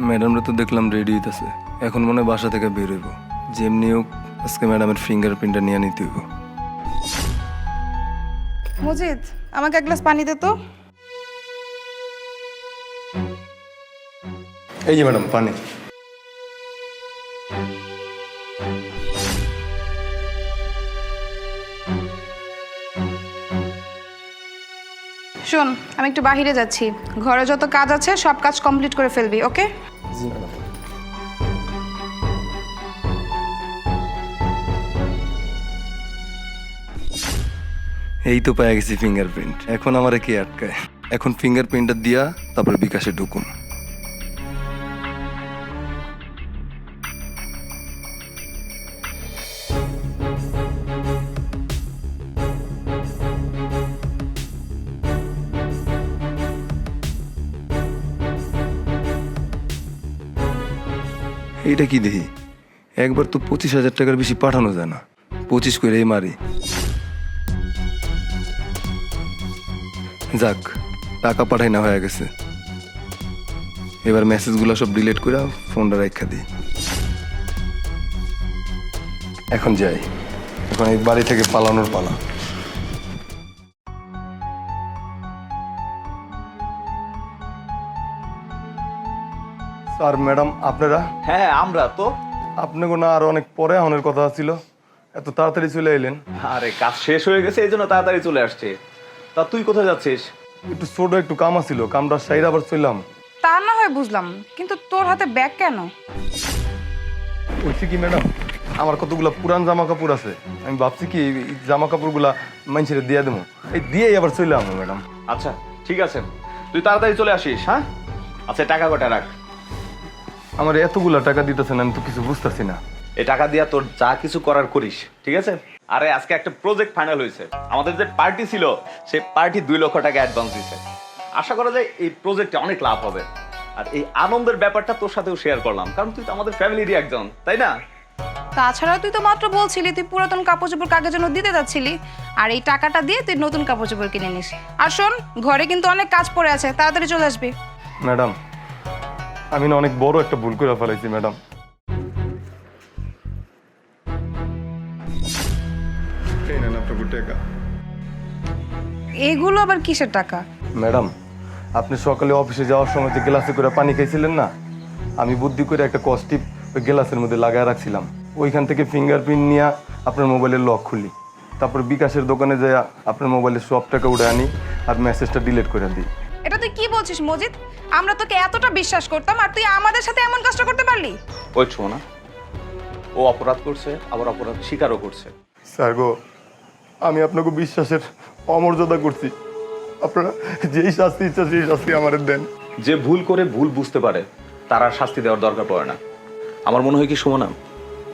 ম্যাডামরা তো দেখলাম রেডি হইতেছে। এখন মনে হয় বাসা থেকে বের হইব। যেমনি হোক আজকে ম্যাডামের ফিঙ্গারপ্রিন্টটা নিয়ে নিতে হইব। মজিদ আমাকে এক গ্লাস পানি দে তো। এই যে ম্যাডাম পানি। শোন আমি একটু বাহিরে যাচ্ছি। ঘরে যত কাজ আছে সব কাজ কমপ্লিট করে ফেলবি ওকে? জি ম্যাডাম। এই তো পেয়ে গেছি ফিঙ্গারপ্রিন্ট এখন আমার কি আটকায়? এখন ফিঙ্গারপ্রিন্টটা দিয়া তারপর বিকাশে ঢুকুন। এইটা কি দেখি? একবার তো পঁচিশ হাজার টাকার বেশি পাঠানো যায় না। পঁচিশ করে মারি। যাক, টাকা পাঠাই না হয়ে গেছে। এবার মেসেজগুলো সব ডিলিট করে ফোনটা রেখা দিই। এখন যাই। এখন এই বাড়ি থেকে পালানোর পালা। স্যার ম্যাডাম আপনারা? হ্যাঁ আমরা তো। আপনাকে না আরও অনেক পরে আহনের কথা ছিল। এত তাড়াতাড়ি চলে এলেন। আরে কাজ শেষ হয়ে গেছে এই জন্য তাড়াতাড়ি চলে আসছে। তা তুই কোথায় যাচ্ছিস? একটু ছোট একটু কাম ছিল কামটা সাইড আবার চললাম। তা না হয় বুঝলাম কিন্তু তোর হাতে ব্যাগ কেন? বলছি কি ম্যাডাম আমার কতগুলা পুরান জামা কাপড় আছে। আমি ভাবছি কি এই জামা কাপড়গুলা মানুষের দিয়ে দেবো। এই দিয়েই আবার চলে আসব ম্যাডাম। আচ্ছা ঠিক আছে। তুই তাড়াতাড়ি চলে আসিস হ্যাঁ? আচ্ছা টাকা কটা রাখ? আমার এতগুলা টাকা দিতেছেন আমি তো কিছু বুঝতেছি না। এই টাকা দিয়া তোর যা কিছু করার করিস ঠিক আছে? আরে আজকে একটা প্রজেক্ট ফাইনাল হয়েছে আমাদের যে পার্টি ছিল সেই পার্টি দুই লক্ষ টাকা অ্যাডভান্স দিছে। আশা করা যায় এই প্রজেক্টে অনেক লাভ হবে। আর এই আনন্দের ব্যাপারটা তোর সাথেও শেয়ার করলাম কারণ তুই তো আমাদের ফ্যামিলিরই একজন তাই না? তাছাড়া তুই তো মাত্র বলছিলি তুই পুরাতন কাপড় চোপড় কাকের জন্য দিতে যাচ্ছিলি। আর এই টাকাটা দিয়ে তুই নতুন কাপড় চোপড় কিনে নিস। আর শোন ঘরে কিন্তু অনেক কাজ পড়ে আছে তাড়াতাড়ি চলে আসবি। ম্যাডাম আমি না অনেক বড় একটা ভুল করে ফেলাইছি ম্যাডাম। এই নেন আপনার টাকা। এগুলো আবার কিসের টাকা? ম্যাডাম আপনি সকালে অফিসে যাওয়ার সময় যে গ্লাসে করে পানি খাইছিলেন না? আমি বুদ্ধি করে একটা কস্টিপ ওই গ্লাসের মধ্যে লাগায় রাখছিলাম। ওইখান থেকে ফিঙ্গারপ্রিন্ট নিয়ে আপনার মোবাইলের লক খুলি। তারপর বিকাশের দোকানে যায় আপনার মোবাইলের সব টাকা উঠে আনি আর মেসেজটা ডিলিট করে দিই। এটা তুই কি বলছিস মজিদ? আমরা তোকে এতটা বিশ্বাস করতাম আর তুই আমাদের সাথে এমন কাজটা করতে পারলি? ওই না। ও অপরাধ করছে আবার অপরাধ স্বীকারও করছে। স্যার গো আমি আপনাকে বিশ্বাসের অমর্যাদা করছি। আপনারা যেই শাস্তি ইচ্ছা সেই শাস্তি আমাদের দেন। যে ভুল করে ভুল বুঝতে পারে তার আর শাস্তি দেওয়ার দরকার পড়ে না। আমার মনে হয় কি সুমনা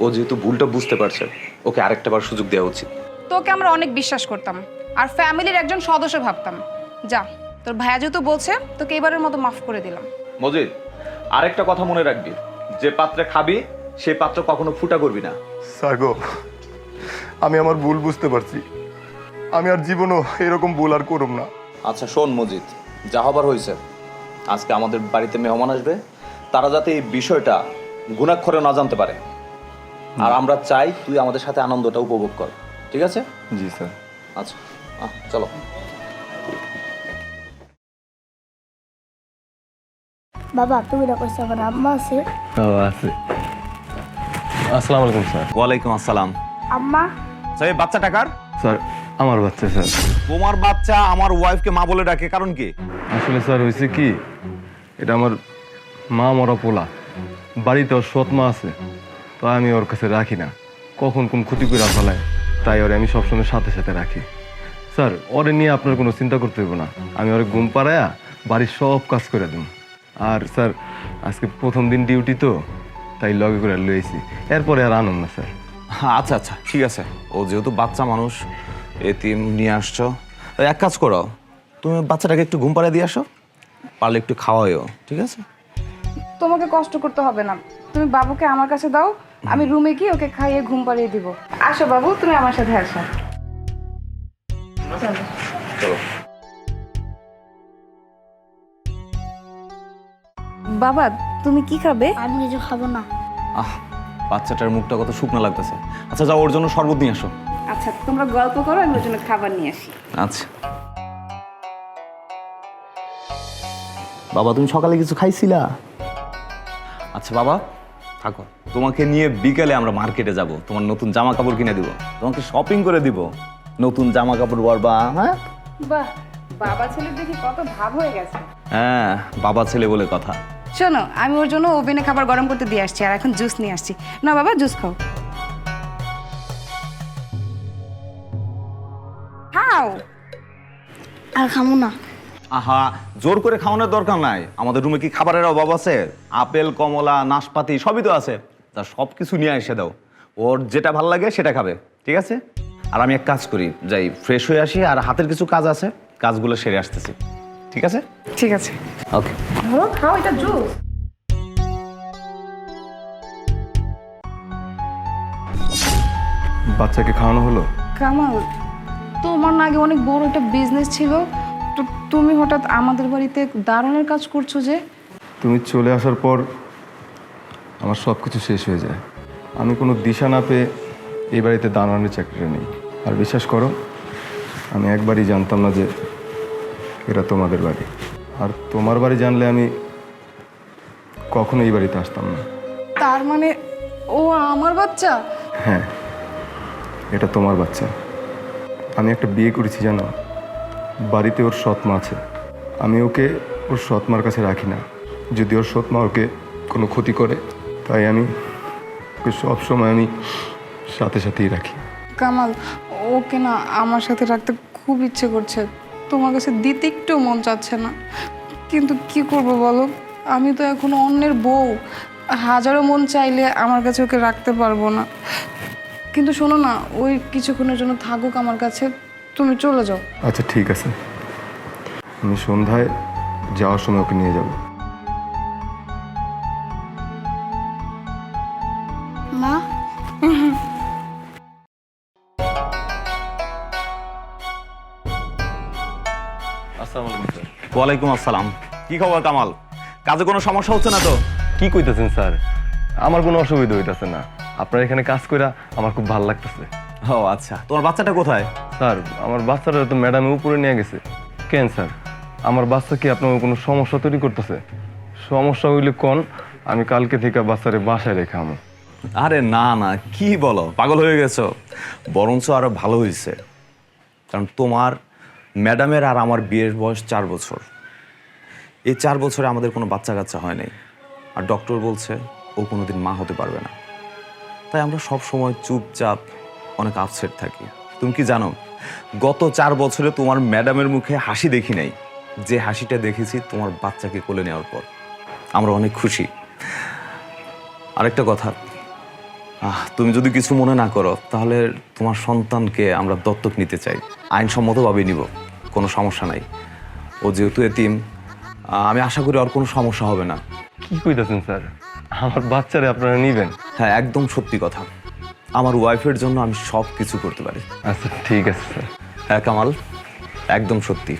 ও যেহেতু ভুলটা বুঝতে পারছে ওকে আরেকটা বার সুযোগ দেওয়া উচিত। তোকে আমরা অনেক বিশ্বাস করতাম আর ফ্যামিলির একজন সদস্য ভাবতাম। যা। তোর ভাইয়া যেহেতু বলছে তোকে এবারের মতো মাফ করে দিলাম। মজিদ আরেকটা কথা মনে রাখবি। যে পাত্রে খাবি সেই পাত্র কখনো ফুটা করবি না। স্যার গো আমি আমার ভুল বুঝতে পারছি। আমি আর জীবনও এরকম ভুল আর করুম না। আচ্ছা শোন মজিদ যা হবার হয়েছে আজকে আমাদের বাড়িতে মেহমান আসবে। তারা যাতে এই বিষয়টা গুণাক্ষরে না জানতে পারে। আর আমরা চাই তুই আমাদের সাথে আনন্দটা উপভোগ কর। ঠিক আছে? জি স্যার। আচ্ছা চলো। বাবা তুমি না কইছো আমার আম্মা আছে? আছে। আসসালামু আলাইকুম স্যার। ওয়ালাইকুম আসসালাম। আম্মা? এই টাকার স্যার আমার বাচ্চা স্যার। তোমার বাচ্চা আমার ওয়াইফকে মা বলে ডাকে কারণ কি? আসলে স্যার হয়েছে কি? এটা আমার মা মরা পোলা। বাড়িতে ওর সৎ মা আছে তো আমি ওর কাছে রাখি না। কখন কোন ক্ষতি করে ফেলায় তাই ওরে আমি সবসময় সাথে সাথে রাখি। স্যার ওরে নিয়ে আপনার কোনো চিন্তা করতে হইব না। আমি ওরে ঘুম পাড়ায়া বাড়ির সব কাজ করে দিন আর স্যার আজকে প্রথম দিন ডিউটি তো তাই লগে করে লইছি এরপরে আর আনন্দ না স্যার। আচ্ছা আচ্ছা ঠিক আছে। ও যেহেতু বাচ্চা মানুষ এতিম নিয়ে আসছো। এক কাজ করো তুমি বাচ্চাটাকে একটু ঘুম পাড়িয়ে দিয়ে আসো পারলে একটু খাওয়াইও ঠিক আছে? তোমাকে কষ্ট করতে হবে না। তুমি বাবুকে আমার কাছে দাও আমি রুমে গিয়ে ওকে খাইয়ে ঘুম পাড়িয়ে দিব। আসো বাবু তুমি আমার সাথে আসো। চলো। বাবা তুমি কি খাবে? আমি কিছু খাব না। আহ বাচ্চাটার মুখটা কত শুকনো লাগতেছে। আচ্ছা যাও ওর জন্য শরবত নিয়ে আসো। আচ্ছা তোমরা গল্প করো আমি ওর জন্য খাবার নিয়ে আসি। আচ্ছা। বাবা তুমি সকালে কিছু খাইছিলা? আচ্ছা বাবা থাকো। তোমাকে নিয়ে বিকেলে আমরা মার্কেটে যাব। তোমার নতুন জামা কাপড় কিনে দিব। তোমাকে শপিং করে দিব। নতুন জামা কাপড় পরবা হ্যাঁ? বাহ বাবা ছেলে দেখি কত ভাব হয়ে গেছে। হ্যাঁ বাবা ছেলে বলে কথা। শোনো আমি ওর জন্য ওভেনে খাবার গরম করতে দিয়ে আসছি আর এখন জুস নিয়ে আসছি। না বাবা জুস খাও। খাও। আর খাব না। আহা জোর করে খাওয়ানোর দরকার নাই। আমাদের রুমে কি খাবারের অভাব আছে? আপেল কমলা নাশপাতি সবই তো আছে। তা সব কিছু নিয়ে এসে দাও। ওর যেটা ভালো লাগে সেটা খাবে ঠিক আছে? আর আমি এক কাজ করি যাই ফ্রেশ হয়ে আসি আর হাতের কিছু কাজ আছে কাজগুলো সেরে আসতেছি। ঠিক আছে? ঠিক আছে। ওকে ধরো। খাও এটা জুস। বাচ্চাকে খাওয়ানো হলো? কামাল তোমার না আগে অনেক বড় একটা বিজনেস ছিল। তো তুমি হঠাৎ আমাদের বাড়িতে দারুণের কাজ করছ যে। তুমি চলে আসার পর আমার সব কিছু শেষ হয়ে যায়। আমি কোনো দিশা না পেয়ে এই বাড়িতে দানানোর চাকরিটা নেই। আর বিশ্বাস করো আমি একবারই জানতাম না যে এটা তোমাদের বাড়ি। আর তোমার বাড়ি জানলে আমি কখনো এই বাড়িতে আসতাম না। তার মানে ও আমার বাচ্চা? হ্যাঁ এটা তোমার বাচ্চা। আমি একটা বিয়ে করেছি জানো? বাড়িতে ওর সৎমা আছে। আমি ওকে ওর সৎমার কাছে রাখি না। যদি ওর সৎমা ওকে কোনো ক্ষতি করে তাই আমি ওকে সবসময় আমি সাথে সাথেই রাখি। কামাল ওকে না আমার সাথে রাখতে খুব ইচ্ছে করছে। তোমার কাছে দিতে একটু মন চাচ্ছে না। কিন্তু কি করব বলো? আমি তো এখন অন্যের বউ। হাজারো মন চাইলে আমার কাছে ওকে রাখতে পারব না। কিন্তু শোনো না, ওই কিছুক্ষণের জন্য থাকুক আমার কাছে। তুমি চলে যাও। আচ্ছা ঠিক আছে। আমি সন্ধ্যায় যাওয়ার সময় ওকে নিয়ে যাব। ওয়ালাইকুম আসসালাম। কি খবর কামাল? কাজে কোনো সমস্যা হচ্ছে না তো? কি কইতেছেন স্যার? আমার কোনো অসুবিধা হইতেছে না। আপনার এখানে কাজ কইরা আমার খুব ভালো লাগতেছে। ও আচ্ছা। তোমার বাচ্চাটা কোথায়? স্যার আমার বাচ্চাটা তো ম্যাডামে উপরে নিয়ে গেছে। কেন স্যার? আমার বাচ্চা কি আপনার কোনো সমস্যা তৈরি করতেছে? সমস্যা হইলে কোন? আমি কালকে থেকে বাচ্চারে বাসায় রেখে আমো। আরে না না কি বলো? পাগল হয়ে গেছো। বরঞ্চ আরও ভালো হয়েছে কারণ তোমার ম্যাডামের আর আমার বিয়ের বয়স চার বছর। এই চার বছরে আমাদের কোনো বাচ্চা কাচ্চা হয় নাই। আর ডক্টর বলছে ও কোনো দিন মা হতে পারবে না। তাই আমরা সব সময় চুপচাপ অনেক আপসেট থাকি। তুমি কি জানো গত চার বছরে তোমার ম্যাডামের মুখে হাসি দেখি নাই। যে হাসিটা দেখেছি তোমার বাচ্চাকে কোলে নেওয়ার পর। আমরা অনেক খুশি। আরেকটা কথা আহ, তুমি যদি কিছু মনে না করো তাহলে তোমার সন্তানকে আমরা দত্তক নিতে চাই। আইনসম্মতভাবে নিব কোনো সমস্যা নাই। ও যেহেতু এতিম আমি আশা করি আর কোনো সমস্যা হবে না। কি কইতেছেন স্যার? আমার বাচ্চারে আপনারা নিবেন? হ্যাঁ একদম সত্যি কথা। আমার ওয়াইফের জন্য আমি সব কিছু করতে পারি। আচ্ছা ঠিক আছে স্যার। হ্যাঁ কামাল একদম সত্যি।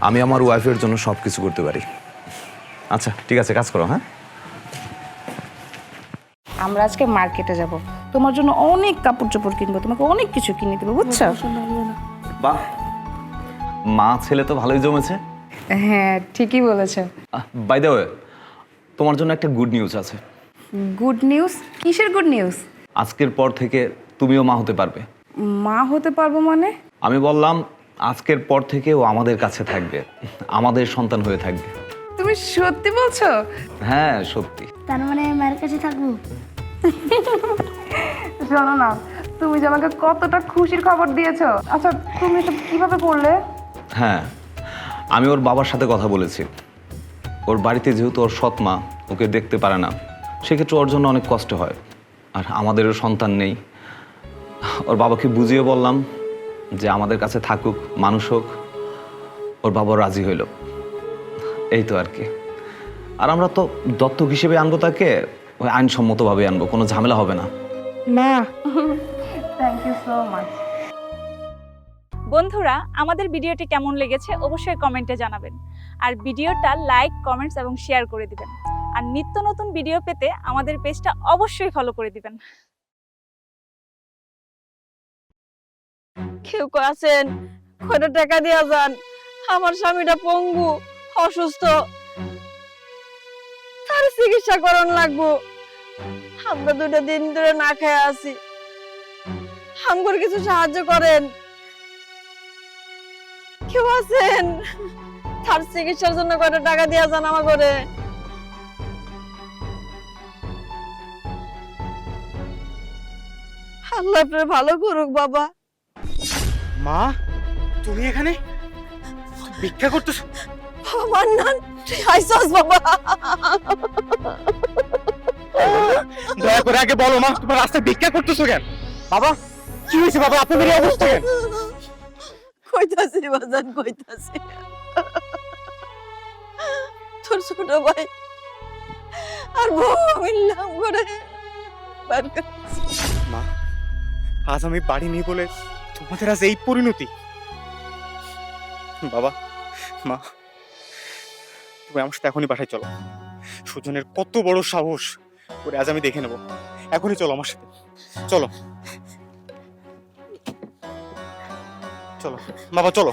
আমি আমার ওয়াইফের জন্য সব কিছু করতে পারি। আচ্ছা ঠিক আছে কাজ করো হ্যাঁ? আমরা আজকে মার্কেটে যাব। তোমার জন্য অনেক কাপড় চোপড় কিনবো তোমাকে অনেক কিছু কিনে দেবো বুঝছ? বাহ! মা ছেলে তো ভালোই জমেছে। হ্যাঁ ঠিকই বলেছ। বাই দ্য ওয়ে তোমার জন্য একটা গুড নিউজ আছে। গুড নিউজ কিসের গুড নিউজ আজকের পর থেকে তুমিও মা হতে পারবে। মা হতে পারব মানে? আমি বললাম আজকের পর থেকে ও আমাদের কাছে থাকবে। আমাদের সন্তান হয়ে থাকবে। তুমি সত্যি বলছো? হ্যাঁ সত্যি। তার মানে মায়ের কাছে থাকব? শোনো না তুমি যে আমাকে কতটা খুশির খবর দিয়েছ। আচ্ছা তুমি এটা কীভাবে করলে? হ্যাঁ আমি ওর বাবার সাথে কথা বলেছি। ওর বাড়িতে যেহেতু ওর সৎ মা ওকে দেখতে পারে না সেক্ষেত্রে ওর জন্য অনেক কষ্ট হয়। আর আমাদেরও সন্তান নেই। ওর বাবাকে বুঝিয়ে বললাম যে আমাদের কাছে থাকুক মানুষ হোক ওর বাবা রাজি হইল। এই তো আর কি। আর আমরা তো দত্তক হিসেবে আনব তাকে ওই আইনসম্মতভাবে আনব কোনো ঝামেলা হবে না। না থ্যাংক ইউ সো মাচ বন্ধুরা, আমাদের ভিডিওটি কেমন লেগেছে অবশ্যই কমেন্টে জানাবেন। আর ভিডিওটা লাইক কমেন্টস এবং শেয়ার করে দিবেন। আর নিত্য নতুন ভিডিও পেতে আমাদের পেজটা অবশ্যই ফলো করে দিবেন। কেউ আছেন? কয়টা টাকা দিয়া যান? আমার স্বামীটা পঙ্গু, অসুস্থ। তার চিকিৎসা করণ লাগবো। আমরা দুটো দিন ধরে না খেয়ে আছি। আমগর কিছু সাহায্য করেন। কেউ আছেন? তার চিকিৎসার জন্য কয়টা টাকা দিয়া যান আমার করে আল্লাহ আপনার ভালো করুক বাবা। মা তুমি এখানে? ভিক্ষা করতেছ? আমার তুই আইসস বাবা। দয়া করে আগে বলো মা তোমার রাস্তায় ভিক্ষা করতেছো কেন? বাবা কি হয়েছে বাবা? আপনাদের অবস্থা কেন? কইতাছি, বাজান কইতাছি। তোর ছোট ভাই আর বউ মিললাম করে। মা, আজ আমি বাড়ি নেই বলে তোমাদের আজ এই পরিণতি। বাবা, মা, তুমি আমার সাথে এখনই বাসায় চলো। সুজনের কত বড় সাহস করে আজ আমি দেখে নেব। এখনই চলো আমার সাথে। চলো। চলো। বাবা চলো।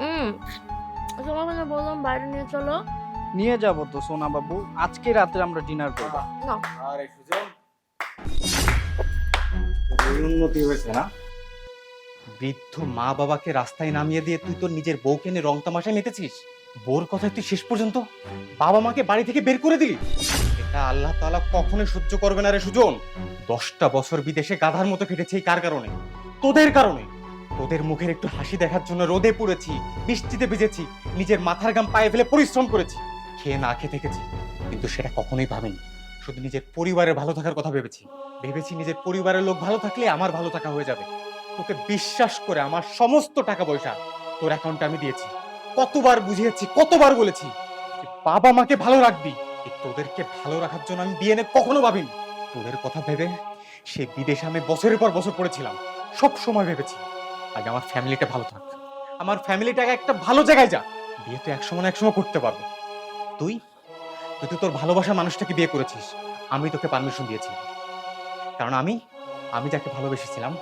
হুম না বললাম বাইরে নিয়ে চলো। নিয়ে যাব তো সোনা বাবু। আজকে রাতে আমরা ডিনার করব। আরে সুজন? উন্নতি হয়েছে না? বৃদ্ধ মা বাবাকে রাস্তায় নামিয়ে দিয়ে তুই তোর নিজের বউকে নিয়ে রং তামাশায় মেতেছিস? বোর কথায় তুই শেষ পর্যন্ত বাবা মাকে বাড়ি থেকে বের করে দিলি? এটা আল্লাহ তাআলা কখনোই সহ্য করবে না রে সুজন। দশটা বছর বিদেশে গাধার মতো কেটেছে এই কার কারণে? তোদের কারণে। তোদের মুখের একটু হাসি দেখার জন্য রোদে পড়েছি, বৃষ্টিতে ভিজেছি, নিজের মাথার গাম পায়ে ফেলে পরিশ্রম করেছি, খেয়ে না খেয়ে থেকেছি। কিন্তু সেটা কখনোই ভাবিনি। শুধু নিজের পরিবারের ভালো থাকার কথা ভেবেছি। ভেবেছি নিজের পরিবারের লোক ভালো থাকলে আমার ভালো থাকা হয়ে যাবে। তোকে বিশ্বাস করে আমার সমস্ত টাকা পয়সা তোর অ্যাকাউন্টে আমি দিয়েছি। কতবার বুঝিয়েছি, কতবার বলেছি বাবা মাকে ভালো রাখবি। তোদেরকে ভালো রাখার জন্য আমি বিয়ে কখনো ভাবিনি। তোদের কথা ভেবে সে বিদেশে আমি বছরের পর বছর পড়েছিলাম। সব সময় ভেবেছি আগে আমার ফ্যামিলিটা ভালো থাক। আমার ফ্যামিলিটাকে একটা ভালো জায়গায় যা। বিয়ে তো একসময় না একসময় করতে পারব। তুই? তুই তো তোর ভালোবাসার মানুষটাকে বিয়ে করেছিস। আমি তোকে পারমিশন দিয়েছি। কারণ আমি আমি যাকে ভালোবেসেছিলাম,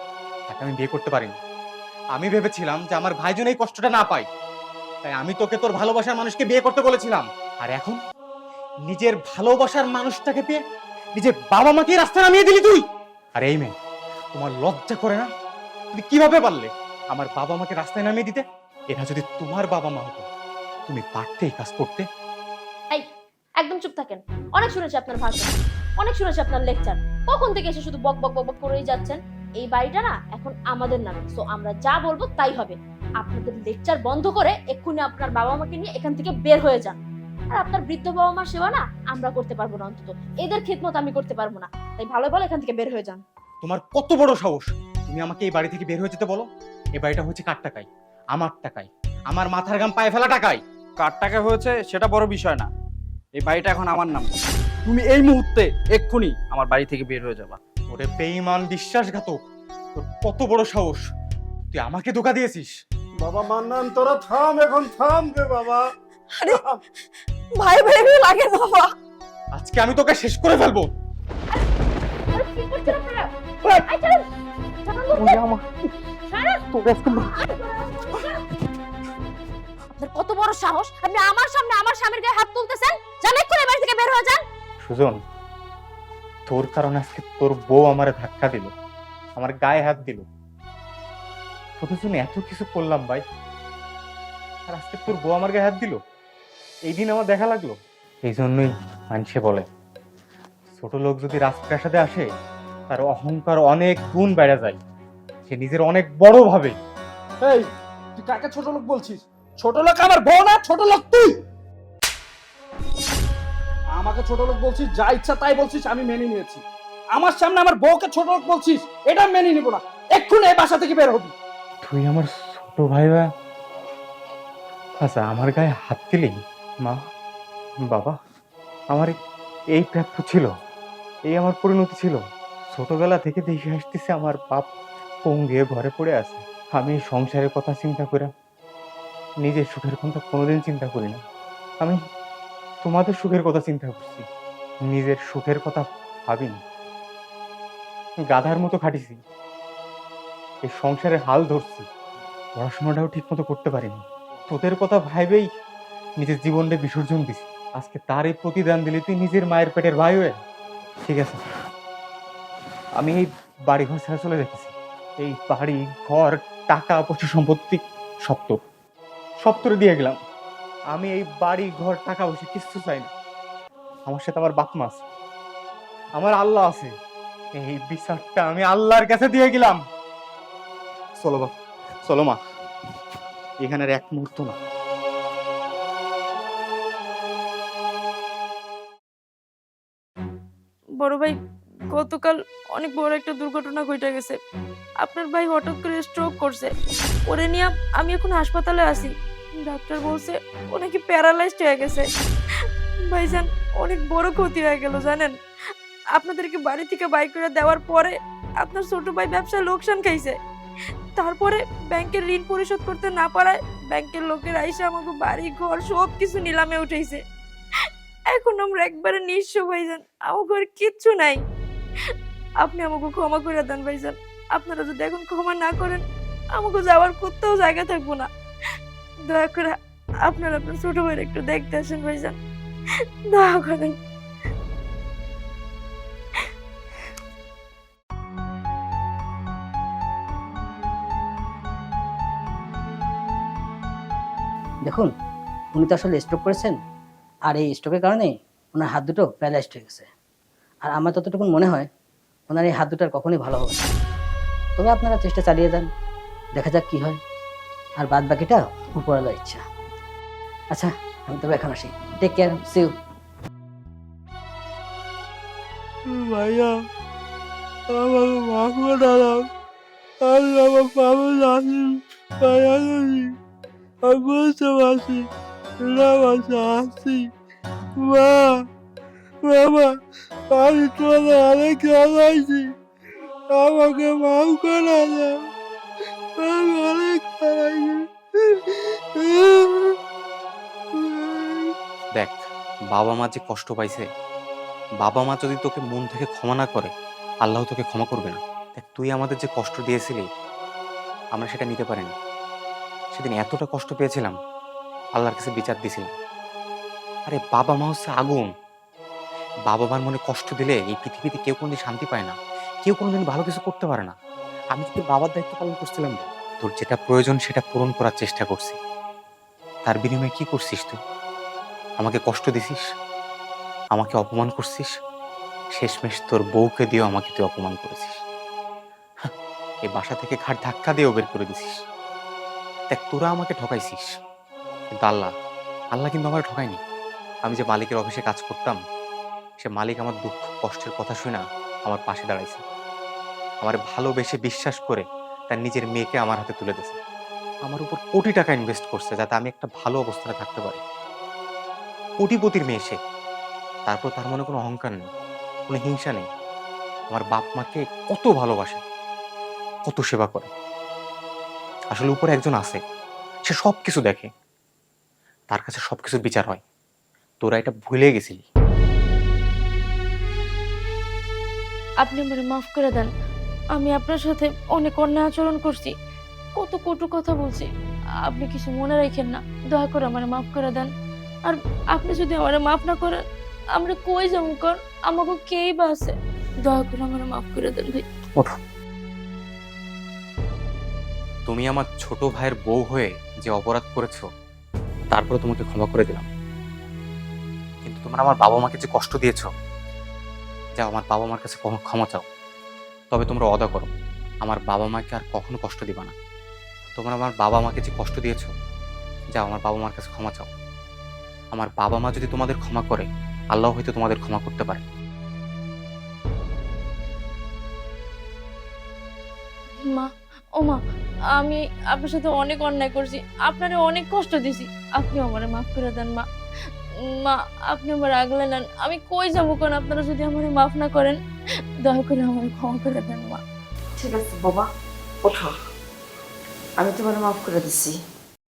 তাকে আমি বিয়ে করতে পারিনি। আমি ভেবেছিলাম যে আমার ভাইজন এই কষ্টটা না পায়। তাই আমি তোকে তোর ভালোবাসার মানুষকে বিয়ে করতে বলেছিলাম। আর এখন? নিজের ভালোবাসার মানুষটাকে পেয়ে নিজের বাবা মাকে রাস্তায় নামিয়ে দিলি তুই? আর এই মেয়ে, তোমার লজ্জা করে না? তুমি কীভাবে পারলে আমার বাবা মাকে রাস্তায় নামিয়ে দিতে? এটা যদি তোমার বাবা মা হতো, তুমি পারতে এই কাজ করতে? একদম চুপ থাকেন। অনেক শুনেছি আপনার ভাষণ অনেক শুনেছি আপনার লেকচার। কখন থেকে এসে শুধু বক বক বক বক করেই যাচ্ছেন? এই বাড়িটা না এখন আমাদের নামে। সো আমরা যা বলব তাই হবে। আপনাদের লেকচার বন্ধ করে এক্ষুনি আপনার বাবা মাকে নিয়ে এখান থেকে বের হয়ে যান। আর আপনার বৃদ্ধ বাবা মার সেবা না আমরা করতে পারব না অন্তত। এদের খেদমত আমি করতে পারব না। তাই ভালো ভালো এখান থেকে বের হয়ে যান। তোমার কত বড় সাহস? তুমি আমাকে এই বাড়ি থেকে বের হয়ে যেতে বলো। এই বাড়িটা হচ্ছে কার টাকায়? আমার টাকায়। আমার মাথার গাম পায়ে ফেলা টাকায়। কার টাকা হয়েছে সেটা বড় বিষয় না। এই বাড়িটা এখন আমার নাম। তুমি এই মুহূর্তে এক্ষুনি আমার বাড়ি থেকে বের হয়ে যাবা। ওরে বেঈমান বিশ্বাসঘাতক। তোর কত বড় সাহস? তুই আমাকে ধোকা দিয়েছিস? বাবা মান্নান তোরা থাম এখন থাম রে বাবা। আরে ভাই ভাই ভাই লাগে বাবা। আজকে আমি তোকে শেষ করে ফেলব। আপনার কত বড় সাহস? আপনি আমার সামনে আমার স্বামীর গায়ে হাত তুলতেছেন? জান এক্ষুনি বাড়ি থেকে বের হয়ে যান। সুজন তোর কারণে আজকে তোর বউ আমারে ধাক্কা দিল আমার গায়ে হাত দিল। তোদের জন্য এত কিছু করলাম ভাই। আর আজকে তোর বউ আমার গায়ে হাত দিল? এই দিন আমার দেখা লাগল? এই জন্যই মানুষে বলে। ছোট লোক যদি রাজপ্রাসাদে আসে তার অহংকার অনেক গুণ বেড়ে যায়। সে নিজের অনেক বড় ভাবে। এই তুই কাকে ছোট লোক বলছিস? ছোট লোক আমার বউ না ছোট লোক তুই? আমাকে ছোট লোক বলছিস যা ইচ্ছা তাই বলছিস আমি মেনে নিয়েছি। আমার সামনে আমার বউকে ছোট লোক বলছিস এটা মেনে নিব না। এক্ষুনি এই বাসা থেকে বের হবি। তুই আমার ছোট ভাই বা আচ্ছা আমার গায়ে হাত দিলি? মা, বাবা, আমার এই প্রাপ্য ছিল, এই আমার পরিণতি ছিল। ছোটবেলা থেকে দেখে আসতেছে আমার বাপ পঙ্গে ঘরে পড়ে আছে। আমি সংসারের কথা চিন্তা করে নিজের সুখের কথা কোনোদিন চিন্তা করি না। আমি তোমাদের সুখের কথা চিন্তা করছি, নিজের সুখের কথা ভাবিনি। গাধার মতো খাটিছি। এই সংসারের হাল ধরছি। পড়াশোনাটাও ঠিক মতো করতে পারিনি। তোদের কথা ভাইবেই নিজের জীবনটা বিসর্জন দিছি। আজকে তার এই প্রতিদান দিলে তুই নিজের মায়ের পেটের ভাই হয়ে। ঠিক আছে। আমি এই বাড়ি ঘর ছেড়ে চলে যেতেছি এই বাড়ি, ঘর, টাকা পশু সম্পত্তি সপ্তর সপ্তরে দিয়ে গেলাম। আমি এই বাড়ি, ঘর, টাকা পয়সা কিচ্ছু চাই না। আমার সাথে আমার বাপ মা আছে। আমার আল্লাহ আছে। এই বিচারটা আমি আল্লাহর কাছে দিয়ে গেলাম। চলো বাপ চলো মা এখানের এক মুহূর্ত না। বড় ভাই, গতকাল অনেক বড় একটা দুর্ঘটনা ঘটে গেছে। আপনার ভাই হঠাৎ করে স্ট্রোক করছে। ওরে নিয়ে, আমি এখন হাসপাতালে আছি। ডাক্তার বলছে, ও নাকি প্যারালাইজড হয়ে গেছে। ভাইজান, অনেক বড় ক্ষতি হয়ে গেল, জানেন? আপনাদেরকে বাড়ি থেকে বাইক করে দেওয়ার পরে আপনার ছোট ভাই ব্যবসায় লোকসান খাইছে। তারপরে ব্যাংকের ঋণ পরিশোধ করতে না পারায় ব্যাংকের লোকের আইসা আমাকে বাড়ি, ঘর সব কিছু নিলামে উঠেছে এখন আমরা একবারে নিঃস্ব ভাইজান আমার ঘরে কিচ্ছু নাই। আপনি আমাকে ক্ষমা করে দেন ভাইজান। আপনারা যদি এখন ক্ষমা না করেন, আমাকে যাওয়ার কোথাও জায়গা থাকব না। দয়া করে আপনারা আপনার ছোট ভাইয়ের একটু দেখতে আসেন ভাইজান। দয়া করেন। দেখুন, উনি তো আসলে স্ট্রোক করেছেন, আর এই স্ট্রোকের কারণে ওনার হাত দুটো প্যারালাইজড হয়ে গেছে। আর আমার যতটুকু মনে হয়, ওনার এই হাত দুটো আর কখনোই ভালো হবে না। তবে আপনারা চেষ্টা চালিয়ে যান, দেখা যাক কি হয়। আর বাদ বাকিটা উপরওয়ালার ইচ্ছা। আচ্ছা আমি তবে এখন আসি। টেক কেয়ার সিউ ভাইয়া আমাকে মাফ করে দাও আমি আমার বাবা ভাইয়া আমি বুঝতে পারছি মা বাবা আমি তোমাদের অনেক খেলাইছি আমাকে মাফ করে দাও আমি অনেক খেলাইছি দেখ, বাবা মা যে কষ্ট পাইছে, বাবা মা যদি তোকে মন থেকে ক্ষমা না করে, আল্লাহ তোকে ক্ষমা করবে না। দেখ, তুই আমাদের যে কষ্ট দিয়েছিলি, আমরা সেটা নিতে পারিনি। সেদিন এতটা কষ্ট পেয়েছিলাম, আল্লাহর কাছে বিচার দিয়েছিলাম আরে বাবা মা হচ্ছে আগুন। বাবা মার মনে কষ্ট দিলে এই পৃথিবীতে কেউ কোনোদিন শান্তি পায় না, কেউ কোনোদিন ভালো কিছু করতে পারে না। আমি তোর বাবার দায়িত্ব পালন করছিলাম তোর যেটা প্রয়োজন সেটা পূরণ করার চেষ্টা করছি। তার বিনিময়ে কি করছিস তুই? আমাকে কষ্ট দিছিস? আমাকে অপমান করছিস? শেষমেশ তোর বউকে দিয়েও আমাকে তুই অপমান করেছিস। এই বাসা থেকে ঘাট ধাক্কা দিয়েও বের করে দিছিস। দেখ, তোরা আমাকে ঠকাইছিস, কিন্তু আল্লাহ আল্লাহ কিন্তু আমার ঠকায়নি। আমি যে মালিকের অফিসে কাজ করতাম, সে মালিক আমার দুঃখ, কষ্টের কথা শুনে আমার পাশে দাঁড়াইছে। আমার ভালোবেসে বিশ্বাস করে তার নিজের মেয়েকে আমার হাতে তুলে দিয়েছে। আমার উপর কোটি টাকা ইনভেস্ট করছে যাতে আমি একটা ভালো অবস্থানে থাকতে পারি। কোটিপতির মেয়ে সে। তারপর তার মনে কোনো অহংকার নেই, কোনো হিংসা নেই। আমার বাপ মাকে কত ভালোবাসে, কত সেবা করে। আসলে উপরে একজন আছে সে সব কিছু দেখে। তার কাছে সব কিছু বিচার হয়। তোরা এটা ভুলে গেছিলি। আপনি আমারে মাফ করে দেন। আমি আপনার সাথে অনেক অন্যায় আচরণ করছি। কত কটু কথা বলছি। আপনি কিছু মনে রাখেন না। দয়া করে আমারে মাফ করে দেন। আর আপনি যদি আমারে মাফ না করেন আমরা কই যাব? কর আমাকে কেই বা আছে। দয়া করে আমারে মাফ করে দেন ভাই। তুমি আমার ছোট ভাইয়ের বউ হয়ে যে অপরাধ করেছ, তারপরে তোমাকে ক্ষমা করে দিলাম। কিন্তু তোমরা আমার বাবা মাকে যে কষ্ট দিয়েছ, যাও, আমার বাবা মার কাছে কখনো ক্ষমা চাও। তবে তোমরা অদা করো। আমার বাবা মাকে আর কখনো কষ্ট দিবা না। তোমরা আমার বাবা মাকে যে কষ্ট দিয়েছ, যাও, আমার বাবা মার কাছে ক্ষমা চাও। আমার বাবা মা যদি তোমাদের ক্ষমা করে, আল্লাহ হয়তো তোমাদের ক্ষমা করতে পারে। মা, ও মা আমি আপনার সাথে অনেক অন্যায় করছি। আপনারে অনেক কষ্ট দিছি আপনি আমারে মাফ করে দেন, মা। মা, আপনি আমার আগলে নেন। আমি কই যাব কোন আপনারা যদি আমারে মাফ না করেন, দয়া করে আমার ক্ষমা করে দেন, মা। ঠিক আছে, বাবা। ওঠো। আমি তোমার মাফ করে দিছি।